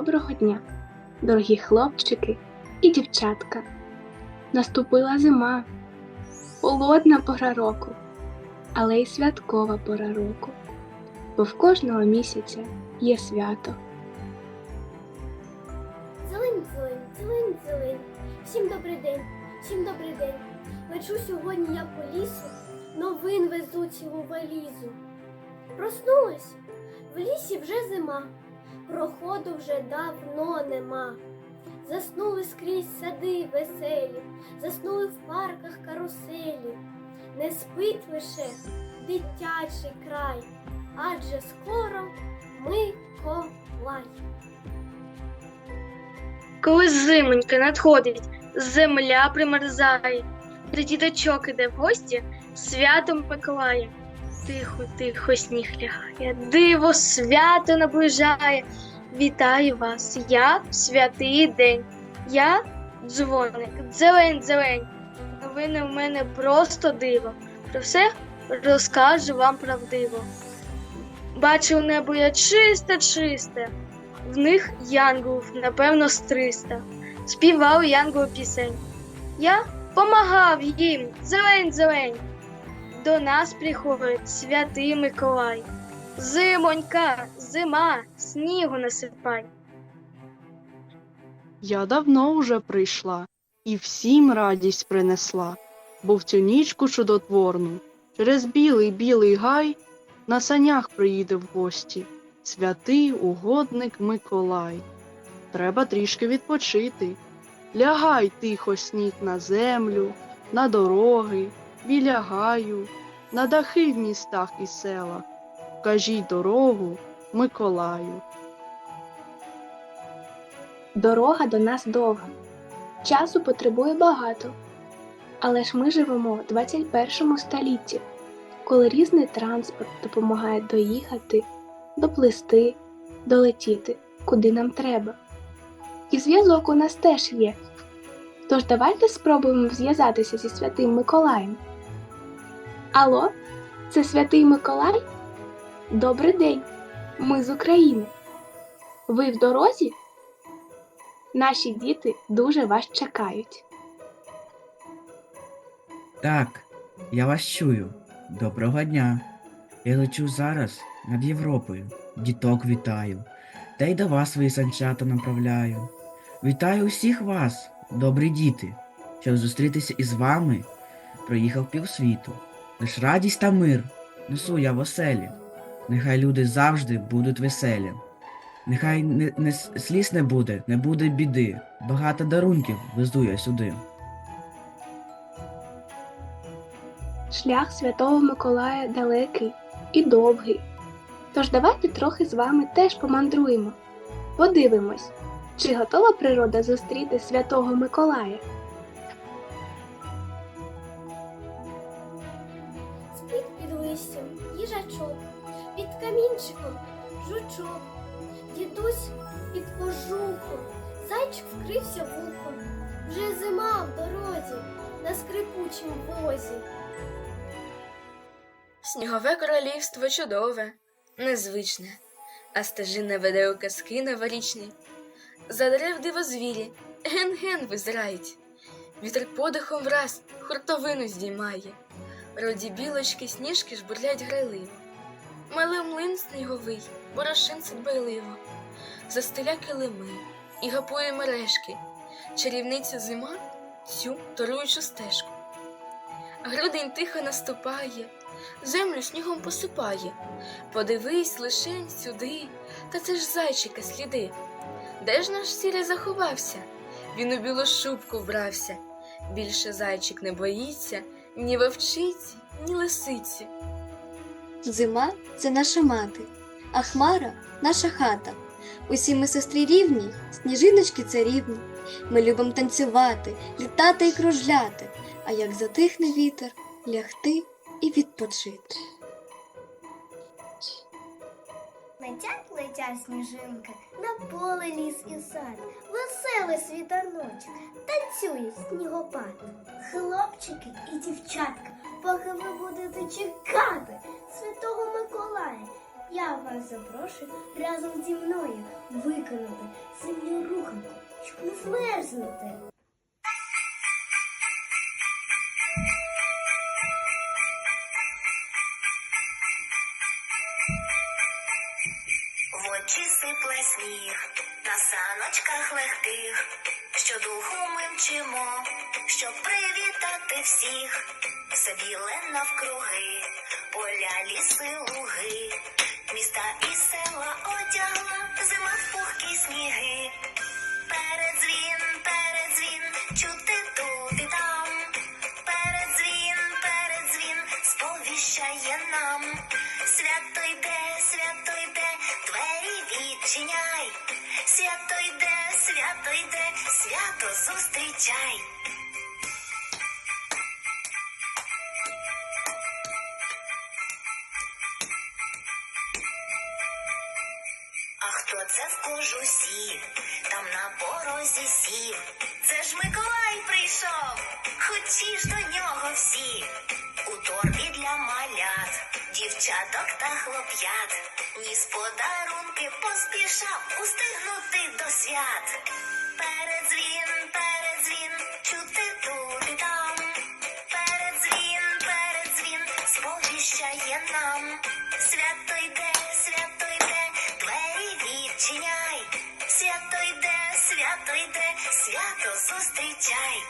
доброго дня, дорогі хлопчики і дівчатка. Наступила зима, холодна пора року, але й святкова пора року, бо в кожного місяця є свято. Зелень, зелень, зелень, зелень. Всім добрий день, всім добрий день. Лечу сьогодні я по лісу, новин везу цілу валізу. Проснулась, в лісі вже зима, проходу вже давно нема. Заснули скрізь сади веселі, заснули в парках каруселі. Не спить лише дитячий край, адже скоро Миколай. Коли зимонька надходить, земля примерзає, до діточок іде в гості святом Миколая. Тихо, тихо сніг лягає, диво свято наближає. Вітаю вас, я святий день. Я дзвоник, зелень, зелень. Новини в мене просто диво. Про все розкажу вам правдиво. Бачив небо я чисте, чисте. В них янголів, напевно, з триста. Співав янгол пісень. Я помагав їм, зелень, зелень. До нас приходить святий Миколай. Зимонька, зима, снігу насипай. Я давно уже прийшла і всім радість принесла, бо в цю нічку чудотворну через білий білий гай на санях приїде в гості святий угодник Миколай. Треба трішки відпочити. Лягай тихо сніг на землю, на дороги, біля гаю, на дахи в містах і селах. Кажіть дорогу Миколаю. Дорога до нас довга, часу потребує багато. Але ж ми живемо в 21 столітті, коли різний транспорт допомагає доїхати, доплисти, долетіти, куди нам треба. І зв'язок у нас теж є. Тож давайте спробуємо зв'язатися зі святим Миколаєм. Алло, це святий Миколай? Добрий день! Ми з України. Ви в дорозі? Наші діти дуже вас чекають. Так, я вас чую. Доброго дня. Я лечу зараз над Європою. Діток вітаю. Та й до вас свої санчата направляю. Вітаю усіх вас, добрі діти, щоб зустрітися із вами. Проїхав півсвіту. Лиш радість та мир несу я в оселі. Нехай люди завжди будуть веселі. Нехай не, не сліз не буде, не буде біди. Багато дарунків везу я сюди. Шлях святого Миколая далекий і довгий. Тож давайте трохи з вами теж помандруємо. Подивимось, чи готова природа зустріти святого Миколая. Камінчиком жучок, дідусь під кожухом, зайчик вкрився вухом. Вже зима в дорозі на скрипучім возі. Снігове королівство чудове, незвичне, а стежина веде у казки новорічні. За дерев дивозвірі, ген-ген визирають. Вітер подихом враз хуртовину здіймає. Роді білочки, сніжки жбурлять грайливо. Мали млин сніговий, борошинце дбайливо. Застеля килими і гапує мережки. Чарівниця зима цю торуючу стежку. Грудень тихо наступає, землю снігом посипає. Подивись лишень сюди, та це ж зайчика сліди. Де ж наш сірий заховався? Він у білу шубку вбрався. Більше зайчик не боїться ні вовчиці, ні лисиці. Зима це наша мати, а хмара наша хата. Усі ми сестрі рівні, сніжиночки царівні. Ми любимо танцювати, літати і кружляти, а як затихне вітер, лягти і відпочити. Летять, летять сніжинки, на поле ліс і сад, веселий світаночок, танцює снігопад. Хлопчики і дівчатка, поки ви будете чекати Святого Миколая, Я вас запрошую разом зі мною виконати зимню руханку, щоб не змерзнути. В очі сипле сніг, на саночках легких, щодуху ми мчимо, щоб привітати всіх, все біле навкруги, поля, ліси, луги, міста і села одягла, зима в пухкі сніги. А хто це в кожусі, там на порозі сів? Це ж Миколай прийшов, хочі ж до нього всі. У торбі для малят, дівчаток та хлоп'ят. Ніс подарунки поспішав устигнути до свят. Свято йде, свято зустрічай.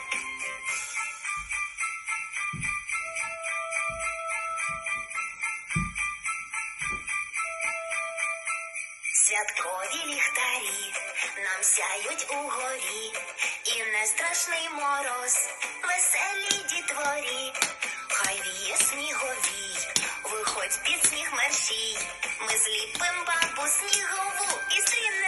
Святкові ліхтарі нам сяють угорі, і не страшний мороз, веселі дітворі, хай віє сніговій, виходь під сніг мерщій, ми зліпим бабу снігову і стрінем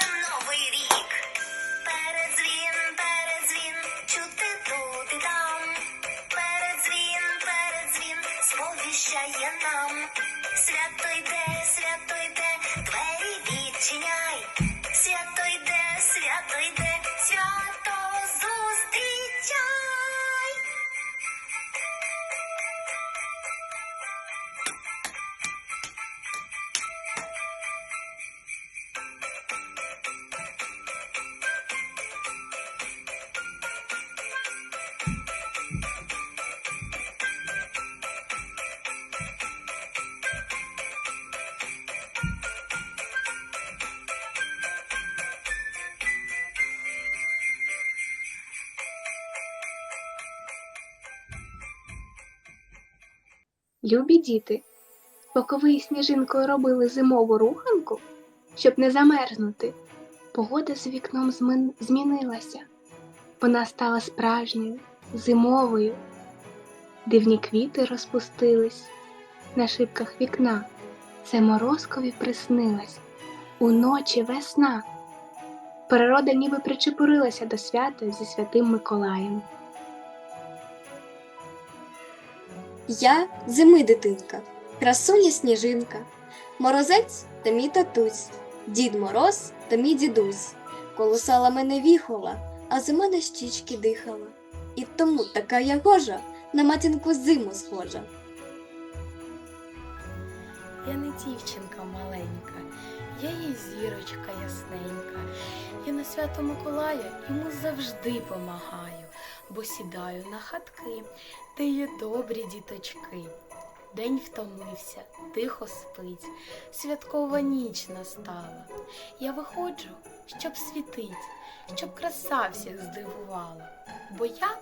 Любі діти, поки ви сніжинкою робили зимову руханку, щоб не замерзнути, погода з вікном змін- змінилася. Вона стала справжньою, зимовою. Дивні квіти розпустились на шибках вікна. Це морозкові приснилась. Уночі весна. Природа ніби причепурилася до свята зі святим Миколаєм. Я зими дитинка, красуня сніжинка, морозець та мій татусь, дід мороз та мій дідусь. Колосала мене віхола, а зима на щічки дихала. І тому така я гожа, на матінку зиму схожа. Я не дівчинка маленька, я їй зірочка ясненька. Я на свято Миколая йому завжди помагаю, бо сідаю на хатки, де є добрі діточки. День втомився, тихо спить, святкова ніч настала. Я виходжу, щоб світить, щоб краса всіх здивувала. Бо я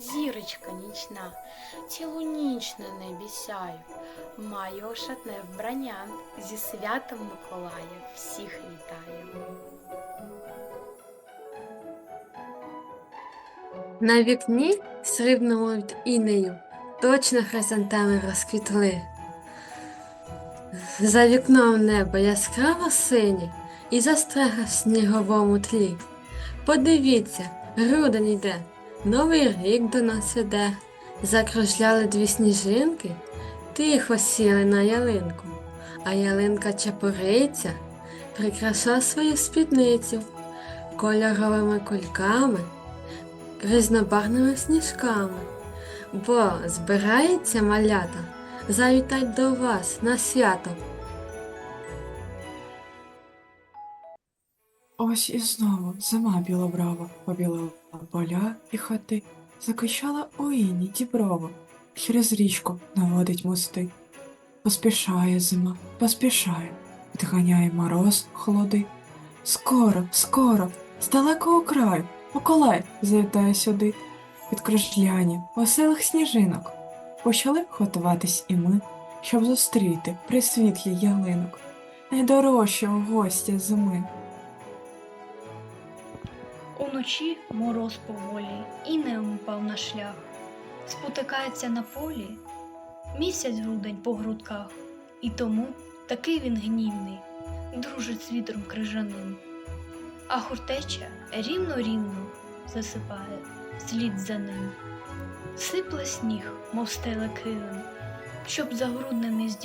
зірочка нічна, цілу ніч на небі. Маю ошатне вбрання, зі святом Миколая всіх вітаю. На вікні срібному від інею точно хризантеми розквітли. За вікном небо яскраво синє і застрега в сніговому тлі. Подивіться, грудень йде, новий рік до нас іде. Закружляли дві сніжинки, тихо сіли на ялинку, а ялинка чепуриця прикрашала свою спідницю кольоровими кульками різнобарвними сніжками, бо збирається малята завітать до вас на свято. Ось і знову зима білобрава побілила поля і хати, закачала у іні діброво, через річку наводить мости. Поспішає зима, поспішає, відганяє мороз, холоди. Скоро, скоро, з далекого краю, Миколай завітає сюди. Від кружляння веселих сніжинок почали готуватись і ми, щоб зустріти при світлі ялинок найдорожчого гостя зими. Уночі мороз поволі і не упав на шлях. Спотикається на полі місяць грудень по грудках, і тому такий він гнівний, дружить з вітром крижаним. А хуртеча рівно-рівно засипає слід за ним. Сипле сніг, мов стеле килим, щоб за груднем із.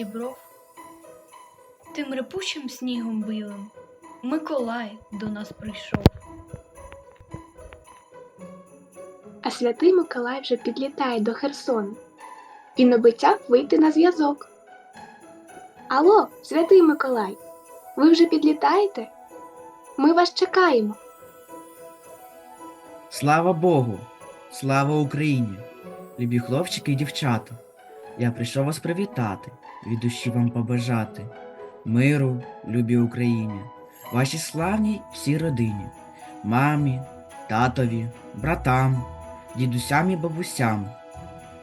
Тим репучим снігом билим Миколай до нас прийшов. Святий Миколай вже підлітає до Херсону. Він обіцяв вийти на зв'язок. Алло, святий Миколай, ви вже підлітаєте? Ми вас чекаємо. Слава Богу! Слава Україні! Любі хлопчики і дівчата! Я прийшов вас привітати, від душі вам побажати. Миру, любі Україні, вашій славній всій родині, мамі, татові, братам, дідусям і бабусям,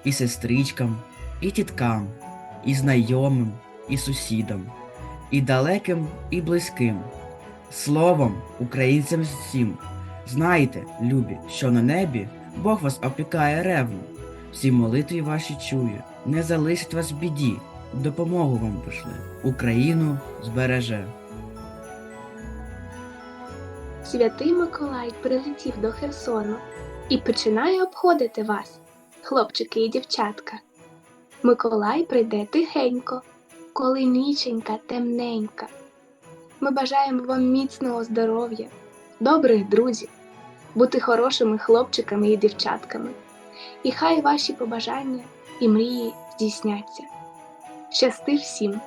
і сестричкам, і тіткам, і знайомим, і сусідам, і далеким, і близьким. Словом, українцям всім. Знайте, любі, що на небі Бог вас опікає ревно, всі молитві ваші чує, не залишить вас в біді, допомогу вам пошле, Україну збереже. Святий Миколай прилетів до Херсону і починає обходити вас, хлопчики і дівчатка. Миколай прийде тихенько, коли ніченька темненька. Ми бажаємо вам міцного здоров'я, добрих друзів, бути хорошими хлопчиками і дівчатками. І хай ваші побажання і мрії здійсняться. Щасти всім!